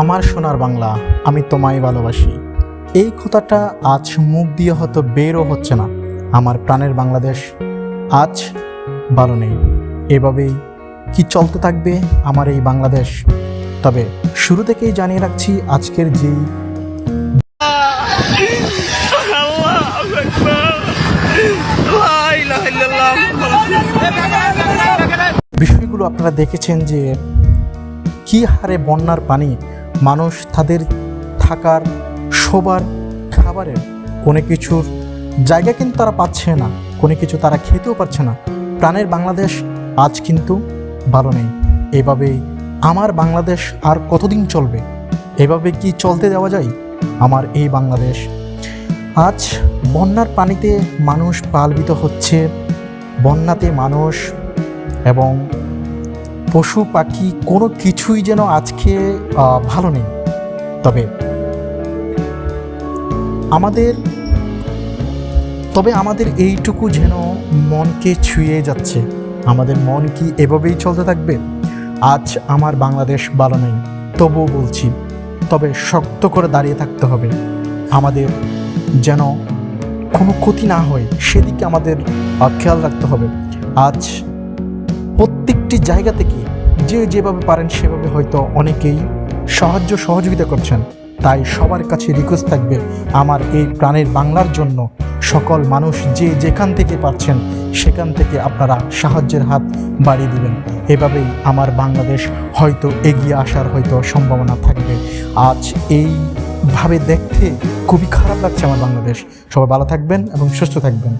আমার সোনার বাংলা আমি তোমায় ভালোবাসি। এই কথাটা আজ মুখ দিয়ে হয়তো বেরও হচ্ছে না। আমার প্রাণের বাংলাদেশ আজ ভালো নেই। এভাবেই কি চলতে থাকবে আমার এই বাংলাদেশ? তবে শুরু থেকেই জানিয়ে রাখছি আজকের যেই বিষয়গুলো আপনারা দেখেছেন যে কী হারে বন্যার পানি মানুষ তাদের থাকার, শোবার, খাবারের কোনো কিছুর জায়গা কিন্তু তারা পাচ্ছে না, কোনো কিছু তারা খেতেও পারছে না। প্রাণের বাংলাদেশ আজ কিন্তু ভালো নেই। এভাবেই আমার বাংলাদেশ আর কতদিন চলবে? এভাবে কি চলতে দেওয়া যায়? আমার এই বাংলাদেশ। আজ বন্যার পানিতে মানুষ পালবিত হচ্ছে, বন্যাতে মানুষ এবং পশু পাখি কোনো কিছুই যেন আজকে ভালো নেই। তবে আমাদের তবে আমাদের এইটুকু যেন মনকে ছুঁয়ে যাচ্ছে। আমাদের মন কি এভাবেই চলতে থাকবে? আজ আমার বাংলাদেশ ভালো নেই, তবুও বলছি, তবে শক্ত করে দাঁড়িয়ে থাকতে হবে। আমাদের যেন কোনো ক্ষতি না হয়, সেদিকে আমাদের খেয়াল রাখতে হবে। আজ প্রত্যেকটি জায়গা থেকে যে যেভাবে পারেন সেভাবে হয়তো অনেকেই সাহায্য সহযোগিতা করছেন। তাই সবার কাছে রিকোয়েস্ট থাকবে আমার এই প্রাণের বাংলার জন্য সকল মানুষ যে যেখান থেকে পাচ্ছেন সেখান থেকে আপনারা সাহায্যের হাত বাড়িয়ে দিবেন। এভাবেই আমার বাংলাদেশ হয়তো এগিয়ে আসার হয়তো সম্ভাবনা থাকবে। আজ এইভাবে দেখতে খুবই খারাপ লাগছে আমার বাংলাদেশ। সবাই ভালো থাকবেন এবং সুস্থ থাকবেন।